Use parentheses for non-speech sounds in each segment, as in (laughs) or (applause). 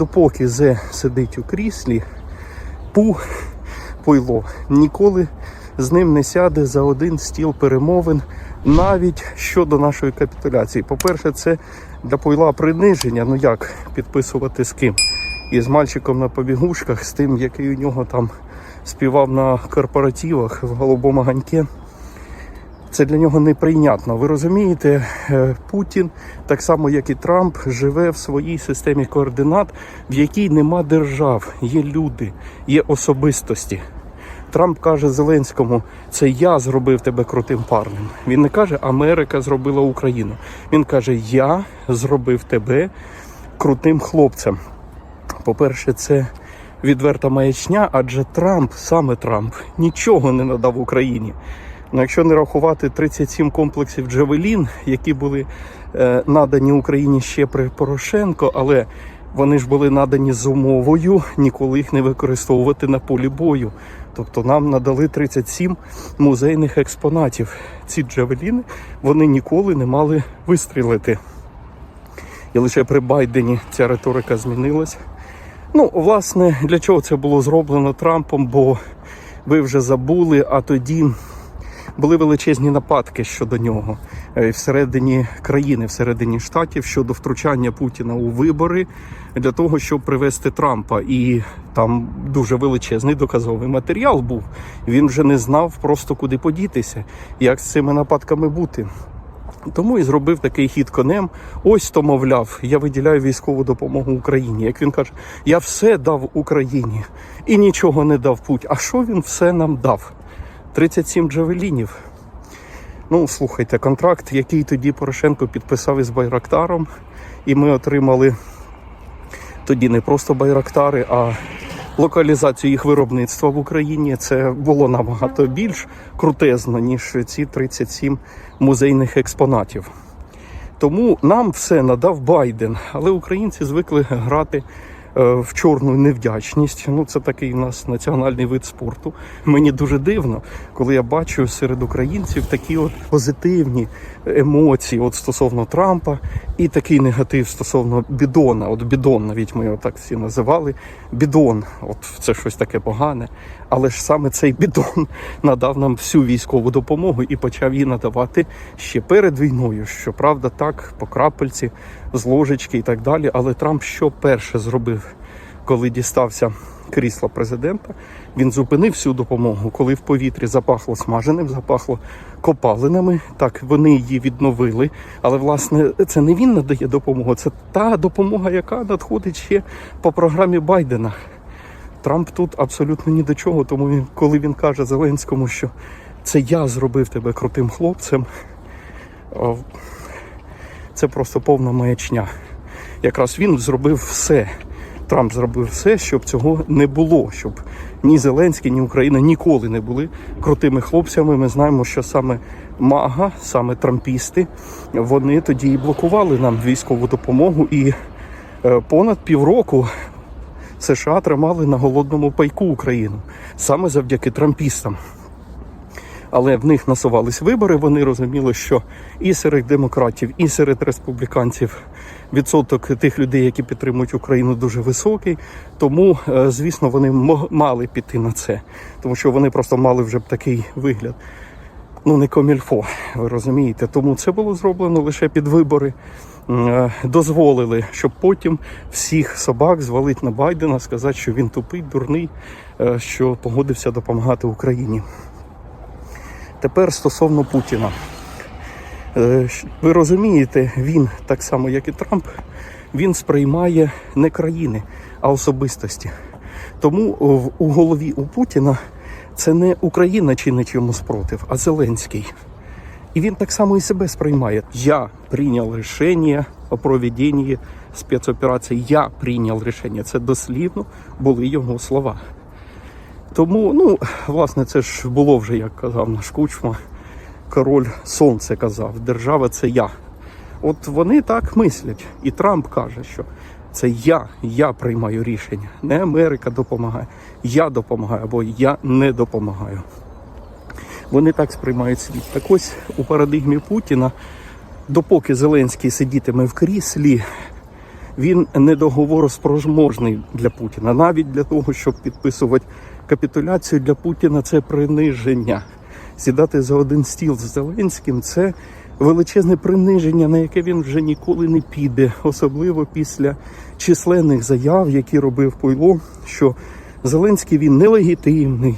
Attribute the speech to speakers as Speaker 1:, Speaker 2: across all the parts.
Speaker 1: Допоки Зе сидить у кріслі, пу пойло ніколи з ним не сяде за один стіл перемовин, навіть щодо нашої капітуляції. По-перше, це для пойла приниження. Ну як підписувати з ким? Із мальчиком на побігушках, з тим, який у нього там співав на корпоративах в голубому ганьке. Це для нього неприйнятно. Ви розумієте, е, Путін, так само як і Трамп, живе в своїй системі координат, в якій нема держав, є люди, є особистості. Трамп каже Зеленському, це я зробив тебе крутим парнем. Він не каже, Америка зробила Україну. Він каже, я зробив тебе крутим хлопцем. По-перше, це відверта маячня, адже Трамп, саме Трамп, нічого не надав Україні. Ну, якщо не рахувати 37 комплексів Джавелін, які були е, надані Україні ще при Порошенко, але вони ж були надані з умовою ніколи їх не використовувати на полі бою. Тобто нам надали 37 музейних експонатів. Ці Джавеліни вони ніколи не мали вистрілити. І лише при Байдені ця риторика змінилась. Ну, власне, для чого це було зроблено Трампом? Бо ви вже забули, а тоді були величезні нападки щодо нього е, всередині країни, всередині штатів щодо втручання Путіна у вибори для того, щоб привести Трампа. І там дуже величезний доказовий матеріал був. Він вже не знав просто куди подітися, як з цими нападками бути. Тому і зробив такий хід конем. Ось то, мовляв, я виділяю військову допомогу Україні. Як він каже, я все дав Україні і нічого не дав путь. А що він все нам дав? 37 джавелінів. Ну, слухайте, контракт, який тоді Порошенко підписав із Байрактаром, і ми отримали тоді не просто Байрактари, а локалізацію їх виробництва в Україні. Це було набагато більш крутезно, ніж ці 37 музейних експонатів. Тому нам все надав Байден, але українці звикли грати в чорну невдячність. Ну, це такий у нас національний вид спорту. Мені дуже дивно, коли я бачу серед українців такі от позитивні емоції от стосовно Трампа і такий негатив стосовно бідона. От бідон, навіть ми його так всі називали. Бідон, от це щось таке погане. Але ж саме цей бідон надав нам всю військову допомогу і почав її надавати ще перед війною. Щоправда, так, по крапельці, з ложечки і так далі. Але Трамп що перше зробив, коли дістався крісла президента? Він зупинив всю допомогу, коли в повітрі запахло смаженим, запахло копалинами. Так вони її відновили. Але власне це не він надає допомогу, це та допомога, яка надходить ще по програмі Байдена. Трамп тут абсолютно ні до чого, тому він, коли він каже Зеленському, що це я зробив тебе крутим хлопцем, це просто повна маячня. Якраз він зробив все. Трамп зробив все, щоб цього не було, щоб ні Зеленський, ні Україна ніколи не були крутими хлопцями. Ми знаємо, що саме мага, саме трампісти, вони тоді і блокували нам військову допомогу. І е, понад півроку США тримали на голодному пайку Україну саме завдяки трампістам. Але в них насувались вибори. Вони розуміли, що і серед демократів, і серед республіканців відсоток тих людей, які підтримують Україну, дуже високий. Тому, е, звісно, вони мали піти на це, тому що вони просто мали вже б такий вигляд. Ну, не комільфо, ви розумієте. Тому це було зроблено лише під вибори. Е, Дозволили, щоб потім всіх собак звалити на Байдена, сказати, що він тупий, дурний, е, що погодився допомагати Україні. Тепер стосовно Путіна. Е, Ви розумієте, він, так само як і Трамп, він сприймає не країни, а особистості. Тому в- у голові у Путіна це не Україна чинить йому спротив, а Зеленський. І він так само і себе сприймає. Я прийняв рішення о проведенні спецоперації. Я прийняв рішення. Це дослівно були його слова. Тому, ну, власне, це ж було вже, як казав наш кучма, король сонце казав, держава це я. От вони так мислять. І Трамп каже, що це я, я приймаю рішення. Не Америка допомагає, я допомагаю або я не допомагаю. Вони так сприймають світ. Так ось у парадигмі Путіна, допоки Зеленський сидітиме в кріслі, Він недоговороспроможний для Путіна. Навіть для того, щоб підписувати капітуляцію для Путіна, це приниження. Сідати за один стіл з Зеленським це величезне приниження, на яке він вже ніколи не піде, особливо після численних заяв, які робив Пуйло, що Зеленський він нелегітимний.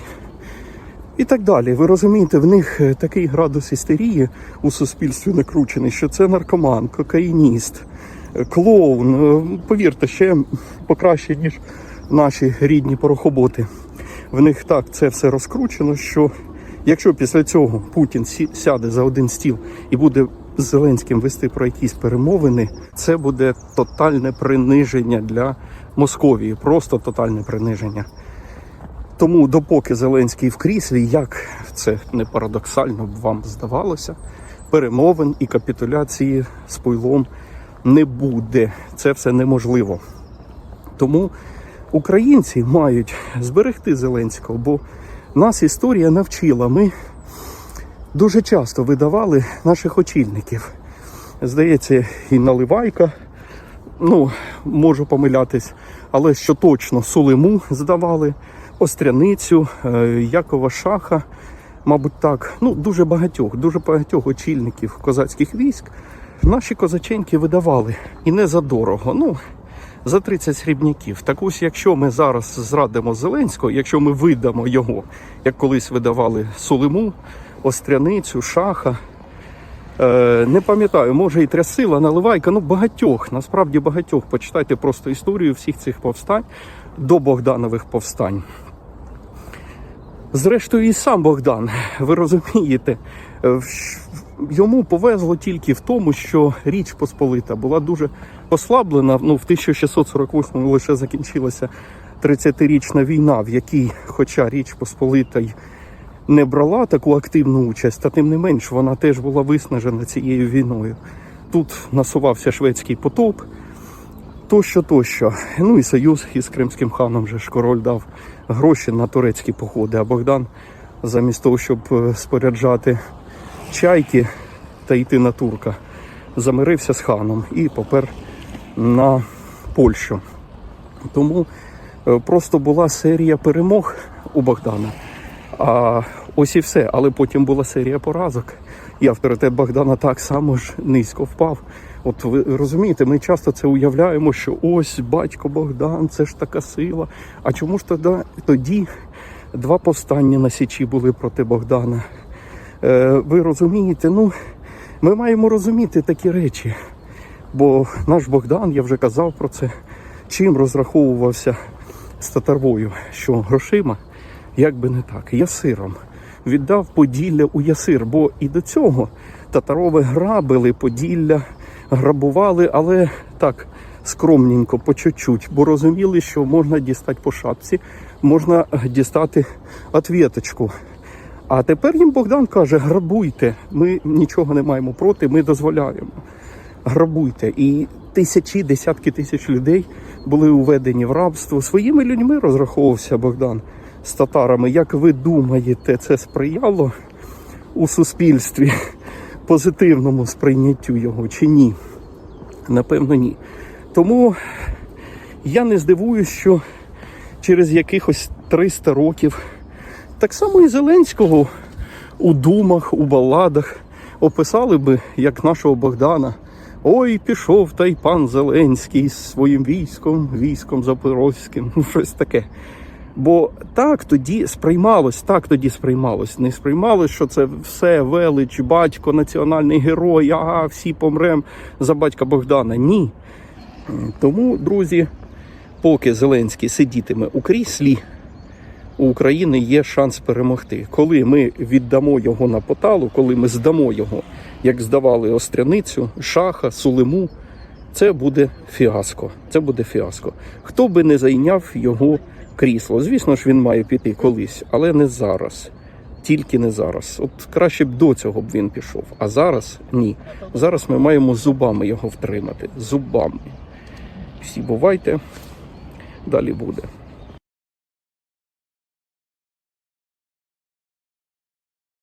Speaker 1: І так далі. Ви розумієте, в них е, такий градус істерії у суспільстві накручений, що це наркоман, кокаїніст, е, клоун. Е, Повірте, ще покраще, ніж наші рідні порохоботи. В них так це все розкручено, що якщо після цього Путін сяде за один стіл і буде з Зеленським вести про якісь перемовини, це буде тотальне приниження для Московії, просто тотальне приниження. Тому, допоки Зеленський в кріслі, як це не парадоксально б вам здавалося, перемовин і капітуляції з пуйлом не буде. Це все неможливо. Тому українці мають зберегти Зеленського, бо нас історія навчила. Ми дуже часто видавали наших очільників. Здається, і Наливайка, ну, можу помилятись, але що точно Сулиму здавали, Остряницю, е, Якова Шаха, мабуть, так. Ну, дуже багатьох, дуже багатьох очільників козацьких військ наші козаченьки видавали. І не за дорого. Ну, за 30 срібняків. Так ось, якщо ми зараз зрадимо Зеленського, якщо ми видамо його, як колись видавали Сулиму, Остряницю, Шаха, Е, не пам'ятаю, може і Трясила, Наливайка, ну багатьох, насправді багатьох. Почитайте просто історію всіх цих повстань до Богданових повстань. Зрештою, і сам Богдан, ви розумієте, йому повезло тільки в тому, що Річ Посполита була дуже послаблена. Ну, в 1648 лише закінчилася 30-річна війна, в якій, хоча Річ Посполита й не брала таку активну участь, та тим не менш вона теж була виснажена цією війною. Тут насувався шведський потоп, тощо, тощо. Ну і союз із кримським ханом же ж король дав гроші на турецькі походи. А Богдан, замість того, щоб е, споряджати чайки та йти на турка, замирився з ханом і попер на Польщу. Тому е, просто була серія перемог у Богдана. А ось і все. Але потім була серія поразок. І авторитет Богдана так само ж низько впав. От ви розумієте, ми часто це уявляємо, що ось батько Богдан, це ж така сила. А чому ж тоді, тоді два повстання на Січі були проти Богдана? Е, ви розумієте, ну ми маємо розуміти такі речі. Бо наш Богдан, я вже казав про це, чим розраховувався з татарвою, що грошима, як би не так, ясиром. Віддав Поділля у ясир, бо і до цього татарови грабили Поділля, грабували, але так скромненько, по чуть-чуть, бо розуміли, що можна дістати по шапці, можна дістати отвіточку. А тепер їм Богдан каже: грабуйте, ми нічого не маємо проти, ми дозволяємо. Грабуйте. І тисячі, десятки тисяч людей були уведені в рабство. Своїми людьми розраховувався Богдан з татарами. Як ви думаєте, це сприяло у суспільстві позитивному сприйняттю його чи ні? Напевно, ні. Тому я не здивуюсь, що через якихось 300 років так само і Зеленського у думах, у баладах описали би, як нашого Богдана. Ой, пішов та й пан Зеленський з своїм військом, військом Запорозьким, ну (laughs) щось таке. Бо так тоді сприймалось, так тоді сприймалось. Не сприймалось, що це все велич, батько, національний герой, ага, всі помрем за батька Богдана. Ні. Тому, друзі, поки Зеленський сидітиме у кріслі, у України є шанс перемогти. Коли ми віддамо його на поталу, коли ми здамо його, як здавали Остряницю, Шаха, Сулиму, це буде фіаско. Це буде фіаско. Хто би не зайняв його крісло? Звісно ж, він має піти колись, але не зараз. Тільки не зараз. От краще б до цього б він пішов. А зараз ні. Зараз ми маємо зубами його втримати. Зубами. Всі бувайте. Далі буде.